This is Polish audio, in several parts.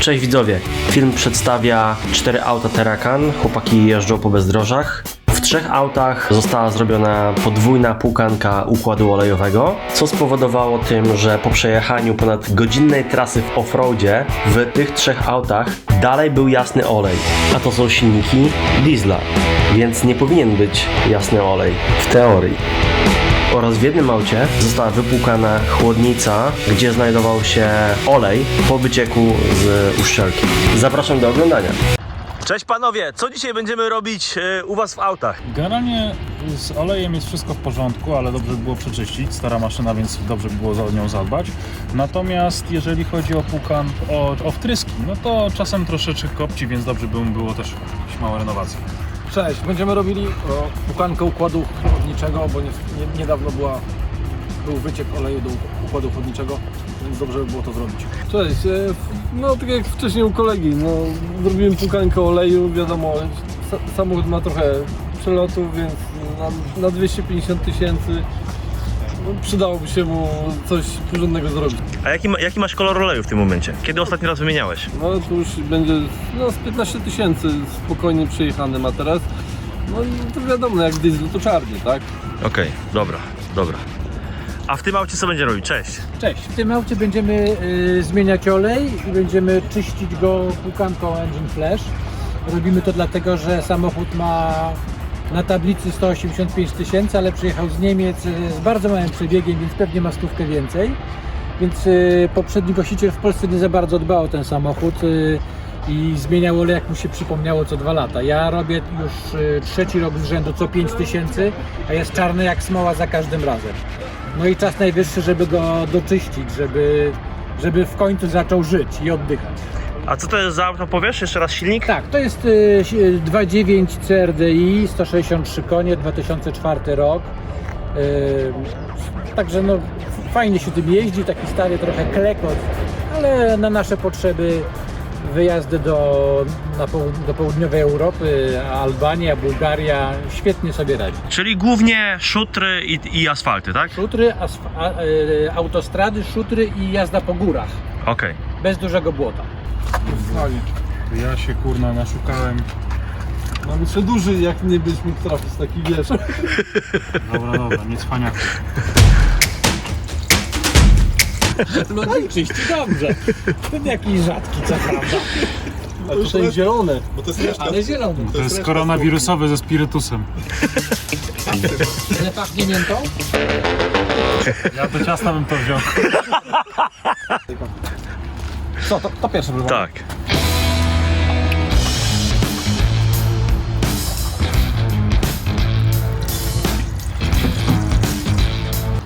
Cześć widzowie. Film przedstawia cztery auta Terracan. Chłopaki jeżdżą po bezdrożach. W trzech autach została zrobiona podwójna płukanka układu olejowego, co spowodowało tym, że po przejechaniu ponad godzinnej trasy w offroadzie w tych trzech autach dalej był jasny olej. A to są silniki diesla, więc nie powinien być jasny olej w teorii oraz w jednym aucie została wypłukana chłodnica, gdzie znajdował się olej po wycieku z uszczelki. Zapraszam do oglądania. Cześć panowie, co dzisiaj będziemy robić e, u was w autach? Generalnie z olejem jest wszystko w porządku, ale dobrze by było przeczyścić. Stara maszyna, więc dobrze by było o nią zadbać. Natomiast jeżeli chodzi o pukan, o, o wtryski, no to czasem troszeczkę kopci, więc dobrze by było też jakieś małe renowacje. Cześć, będziemy robili pukankę układu chłodniczego, bo nie, nie, niedawno była, był wyciek oleju do układu chłodniczego, więc dobrze by było to zrobić. Cześć, e, no tak jak wcześniej u kolegi, no zrobiłem pukankę oleju, wiadomo, sa- samochód ma trochę przelotów, więc na, na 250 tysięcy przydałoby się mu coś porządnego zrobić. A jaki, ma, jaki masz kolor oleju w tym momencie? Kiedy ostatni raz wymieniałeś? No to już będzie no, z 15 tysięcy spokojnie przejechany ma teraz. No i to wiadomo, jak diesel to czarny, tak? Okej, dobra, dobra. A w tym aucie co będzie robić? Cześć. Cześć, w tym aucie będziemy y, zmieniać olej i będziemy czyścić go płukanką Engine Flash. Robimy to dlatego, że samochód ma na tablicy 185 tysięcy, ale przyjechał z Niemiec y, z bardzo małym przebiegiem, więc pewnie ma stówkę więcej. Więc y, poprzedni właściciel w Polsce nie za bardzo dbał o ten samochód y, i zmieniał olej, jak mu się przypomniało, co dwa lata. Ja robię już trzeci rok z rzędu co 5 tysięcy, a jest czarny jak smoła za każdym razem. No i czas najwyższy, żeby go doczyścić, żeby, żeby w końcu zaczął żyć i oddychać. A co to jest za auto, powiesz? Jeszcze raz silnik? Tak, to jest y, si- 2.9 CRDI, 163 konie, 2004 rok. Y, Także no, fajnie się tym jeździ, taki stary trochę klekot, ale na nasze potrzeby wyjazdy do, na poł- do południowej Europy, Albania, Bułgaria, świetnie sobie radzi. Czyli głównie szutry i, i asfalty, tak? Szutry, asf- a, y, autostrady, szutry i jazda po górach, Okej. bez dużego błota. Fajnie. Ja się kurna naszukałem. Mam jeszcze duży, jak nie byś mógł trafić, taki wiesz. Dobra, dobra, nie cwaniaku. No i czyści dobrze. Ten jakiś rzadki, co prawda, A tutaj zielone. ale zielony. To jest koronawirusowy ze spirytusem. Ale pachnie miętą? Ja do ciasta bym to wziął. Co, to, to pierwsze było. Tak.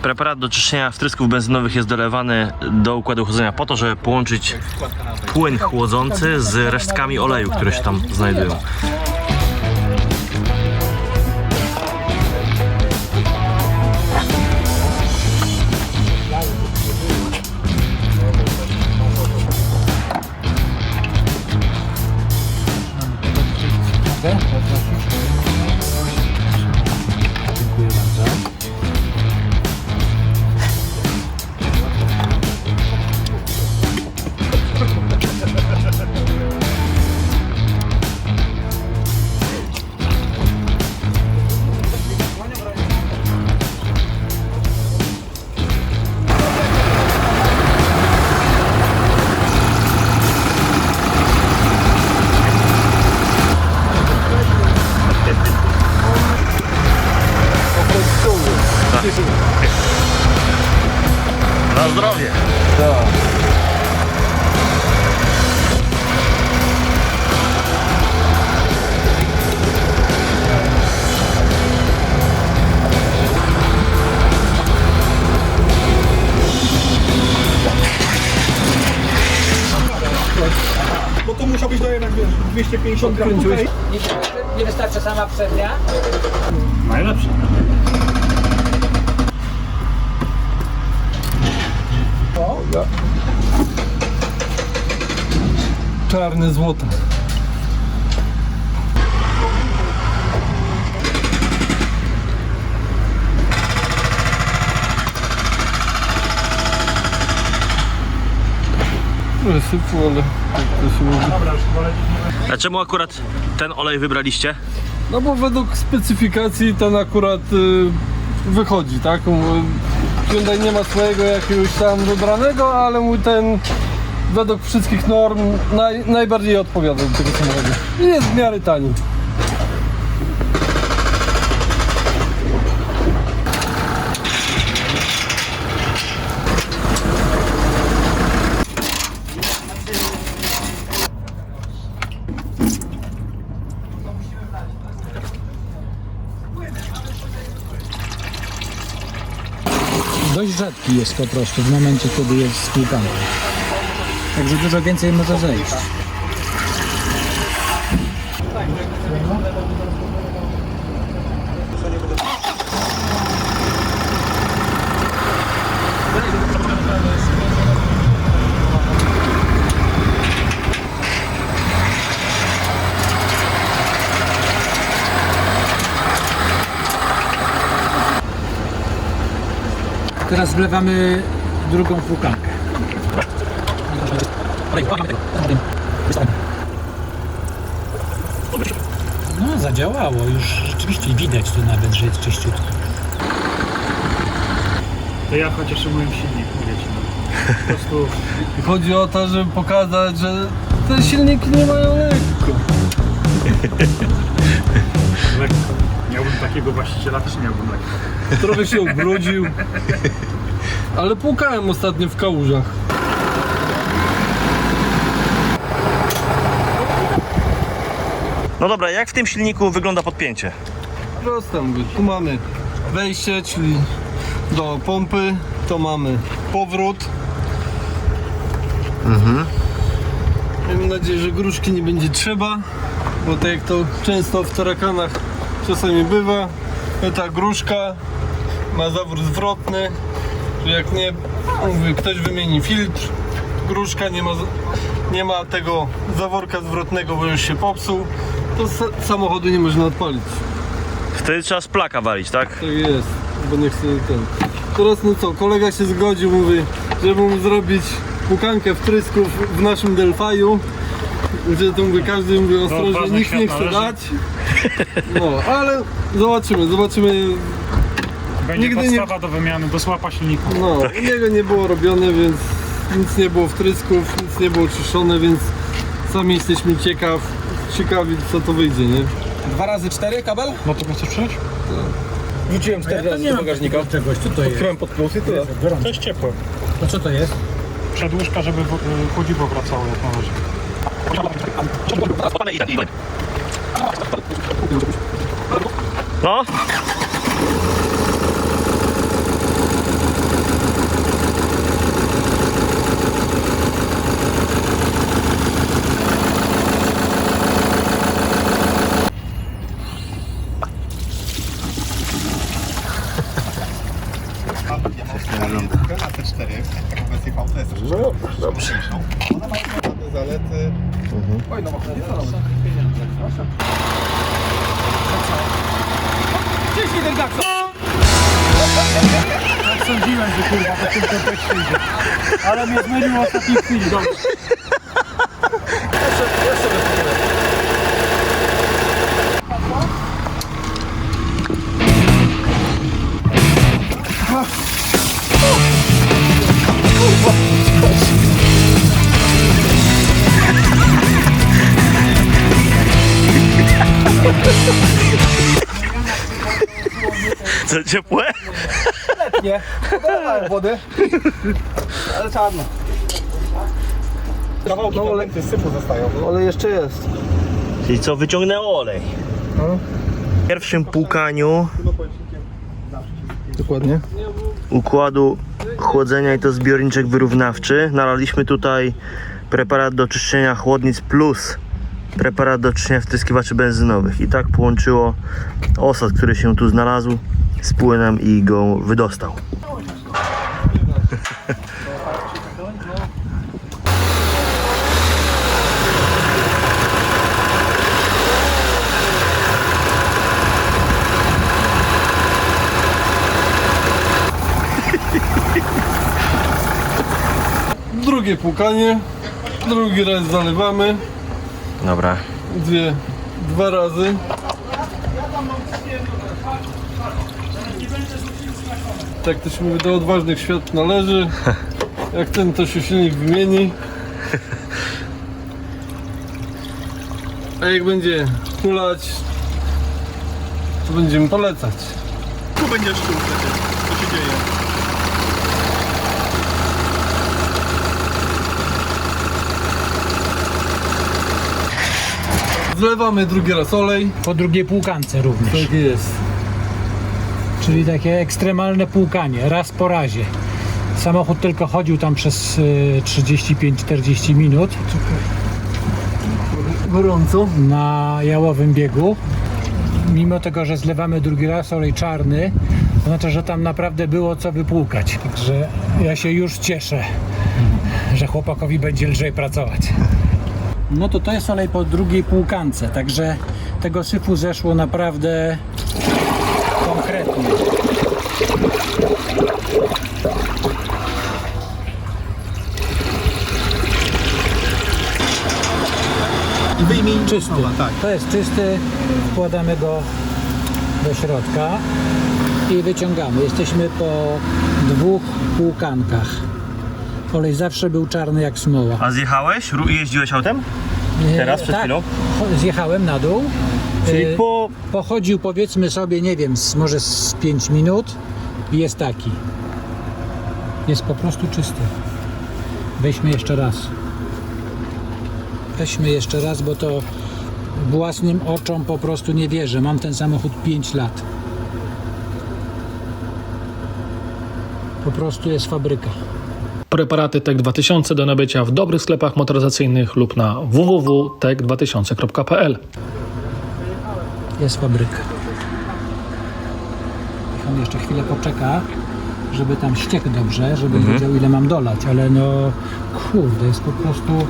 Preparat do czyszczenia wtrysków benzynowych jest dolewany do układu chłodzenia po to, żeby połączyć płyn chłodzący z resztkami oleju, które się tam znajdują. Na zdrowie! Bo to musiał być do jednak wiesz, 250 gramów. Nie, nie wystarczy sama przednia? Najlepsze. Czarne złoto. Sypu, ale to się mówi. A czemu akurat ten olej wybraliście? No bo według specyfikacji ten akurat y, wychodzi, tak? Hyundai nie ma swojego jakiegoś tam wybranego, ale mój ten według wszystkich norm naj, najbardziej odpowiada do tego samochodu. Jest w miarę tani. Dość rzadki jest po prostu w momencie, kiedy jest spłukany. Także dużo więcej może zejść. Teraz wlewamy drugą płukankę. No, zadziałało. Już rzeczywiście widać tu nawet, że jest czyściutko. To ja chociaż umyłem silnik, mówię ci. No. Po prostu Chodzi o to, żeby pokazać, że te silniki nie mają lekko. lekko. Miałbym takiego właściciela, też miałbym lekko. Trochę się ubrudził. Ale płukałem ostatnio w kałużach. No dobra, jak w tym silniku wygląda podpięcie? Proste mówię, tu mamy wejście, czyli do pompy, to mamy powrót. Mam nadzieję, że gruszki nie będzie trzeba, bo tak jak to często w tarakanach czasami bywa, ta gruszka ma zawór zwrotny, że jak nie, mówię, ktoś wymieni filtr, gruszka nie ma, nie ma tego zaworka zwrotnego, bo już się popsuł, to sa- samochodu nie można odpalić. Wtedy trzeba z plaka walić, tak? Tak jest, bo nie chcę ten. Teraz no co, kolega się zgodził, mówi, żeby mu zrobić pukankę wtrysków w naszym Delfaju. Że to mówię, każdy mówi ostrożnie, odważny nikt nie świat chce należy. dać. No, ale zobaczymy, zobaczymy. Będzie Nigdy nie- podstawa do wymiany, do słapa silnika. No, u niego nie było robione, więc nic nie było wtrysków, nic nie było czyszczone, więc sami jesteśmy ciekaw, ciekawi co to wyjdzie, nie? Dwa razy cztery kabel? No to chcesz przyjąć? Wrzuciłem cztery razy do bagażnika. Czegoś, co to jest? Krem pod plus i tyle. To jest ciepłe. To co to jest? Przedłużka, żeby w- y, chodziwo wracało jak należy. No? Ale mnie zmylił ostatni chwili, dobrze. Co? Wody. Ale czarno. Kawałki no, ale... sypu zostają. Ale jeszcze jest. Czyli co, wyciągnęło olej. W pierwszym płukaniu Dokładnie. układu chłodzenia i to zbiorniczek wyrównawczy. Nalaliśmy tutaj preparat do czyszczenia chłodnic plus preparat do czyszczenia wtryskiwaczy benzynowych. I tak połączyło osad, który się tu znalazł z płynem i go wydostał. Drugie płukanie. Drugi raz zalewamy. Dobra. Dwie, dwa razy. Tak to się mówi, do odważnych świat należy. Jak ten, to się silnik wymieni. A jak będzie kulać, to będziemy polecać. Tu będziesz czuł przecież, co się dzieje. Zlewamy drugi raz olej. Po drugiej półkance również. Tak jest. Czyli takie ekstremalne płukanie, raz po razie. Samochód tylko chodził tam przez y, 35-40 minut Gorąco. na jałowym biegu. Mimo tego, że zlewamy drugi raz olej czarny, to znaczy, że tam naprawdę było co wypłukać. Także ja się już cieszę, że chłopakowi będzie lżej pracować. No to to jest olej po drugiej półkance, także tego syfu zeszło naprawdę. I wyjmij Czysty. tak. To jest czysty, wkładamy go do środka i wyciągamy. Jesteśmy po dwóch półkankach. Olej zawsze był czarny jak smoła. A zjechałeś? Ru- Jeździłeś autem? Teraz, przed tak, chwilą? Zjechałem na dół. Czyli Y, po... Pochodził powiedzmy sobie, nie wiem, z, może z 5 minut i jest taki. Jest po prostu czysty. Weźmy jeszcze raz. Weźmy jeszcze raz, bo to własnym oczom po prostu nie wierzę. Mam ten samochód 5 lat. Po prostu jest fabryka. Preparaty TEK 2000 do nabycia w dobrych sklepach motoryzacyjnych lub na www.tek2000.pl. Jest fabryka. Niech on jeszcze chwilę poczeka, żeby tam ściekł dobrze, żeby wiedział ile mam dolać, ale no kurde, jest po prostu...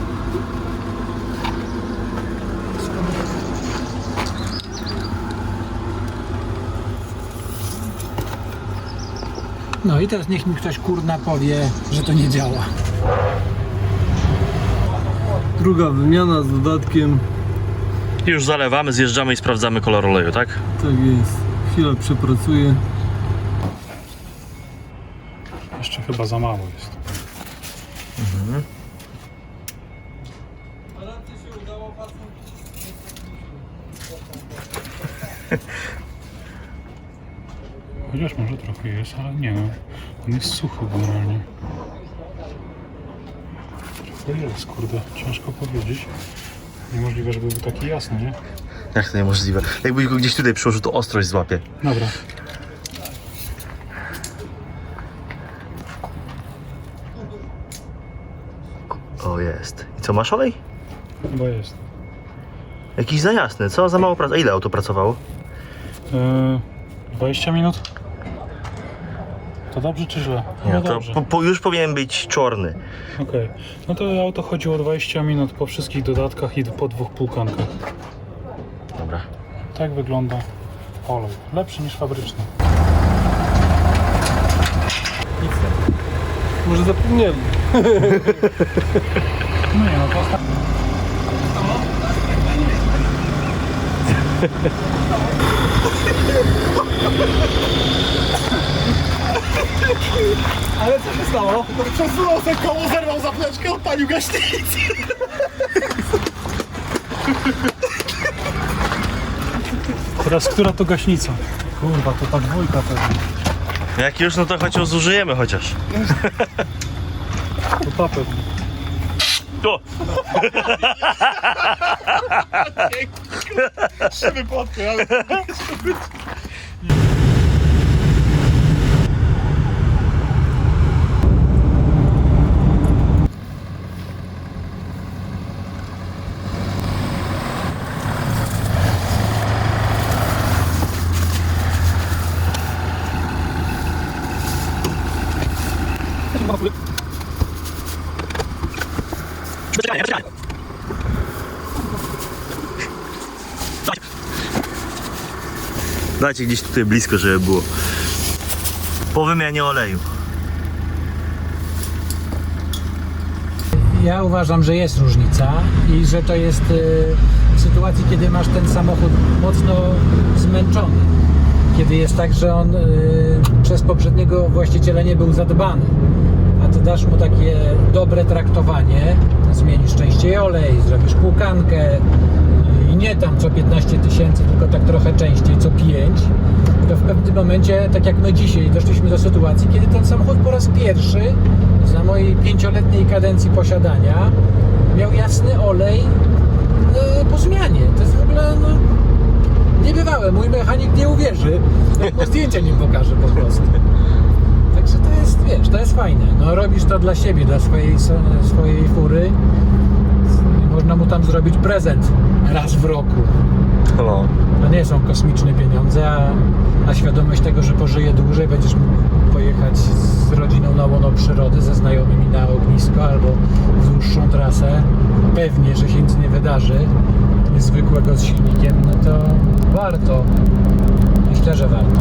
No i teraz niech mi ktoś kurna powie, że to nie działa. Druga wymiana z dodatkiem. Już zalewamy, zjeżdżamy i sprawdzamy kolor oleju, tak? Tak jest. Chwilę przepracuję. Jeszcze chyba za mało jest. Chociaż może trochę jest, ale nie no. On jest suchy generalnie. Trochę jest, kurde. Ciężko powiedzieć. Niemożliwe, żeby był taki jasny, nie? Jak to niemożliwe? Jakbyś go gdzieś tutaj przyłożył, to ostrość złapie. Dobra. O, jest. I co, masz olej? Chyba jest. Jakiś za jasny, co? Za mało pracy. A ile auto pracowało? Yy, 20 minut? To dobrze czy źle? Nie, No to dobrze. po, po, już powinien być czarny. Okej. No to auto chodziło 20 minut po wszystkich dodatkach i po dwóch półkankach. Dobra. Tak wygląda olej. Lepszy niż fabryczny. Może zapomnieli. No nie no, to ostatnio. Ale co się stało? Przesunął sobie koło, zerwał zaprzeczkę, odpalił gaśnicę. Teraz która to gaśnica? Kurwa, to ta dwójka pewnie. Jak już, no to choć zużyjemy chociaż. To ta pewnie. O! Szyby podpiął, ale... Dajcie gdzieś tutaj blisko, żeby było. Po wymianie oleju. Ja uważam, że jest różnica i że to jest y, w sytuacji, kiedy masz ten samochód mocno zmęczony. Kiedy jest tak, że on y, przez poprzedniego właściciela nie był zadbany. A ty dasz mu takie dobre traktowanie, zmienisz częściej olej, zrobisz płukankę i nie tam co 15 tysięcy, tylko tak trochę częściej, co 5, to w pewnym momencie, tak jak my dzisiaj, doszliśmy do sytuacji, kiedy ten samochód po raz pierwszy za mojej pięcioletniej kadencji posiadania miał jasny olej e, po zmianie. To jest w ogóle no, niebywałe. Mój mechanik nie uwierzy, mu zdjęcia nie pokaże po prostu. Także to jest, wiesz, to jest fajne. No robisz to dla siebie, dla swojej, swojej fury. Można mu tam zrobić prezent raz w roku. No. To nie są kosmiczne pieniądze, a, a świadomość tego, że pożyje dłużej, będziesz mógł pojechać z rodziną na łono przyrody, ze znajomymi na ognisko albo w dłuższą trasę. Pewnie, że się nic nie wydarzy niezwykłego z silnikiem, no to warto. Myślę, że warto.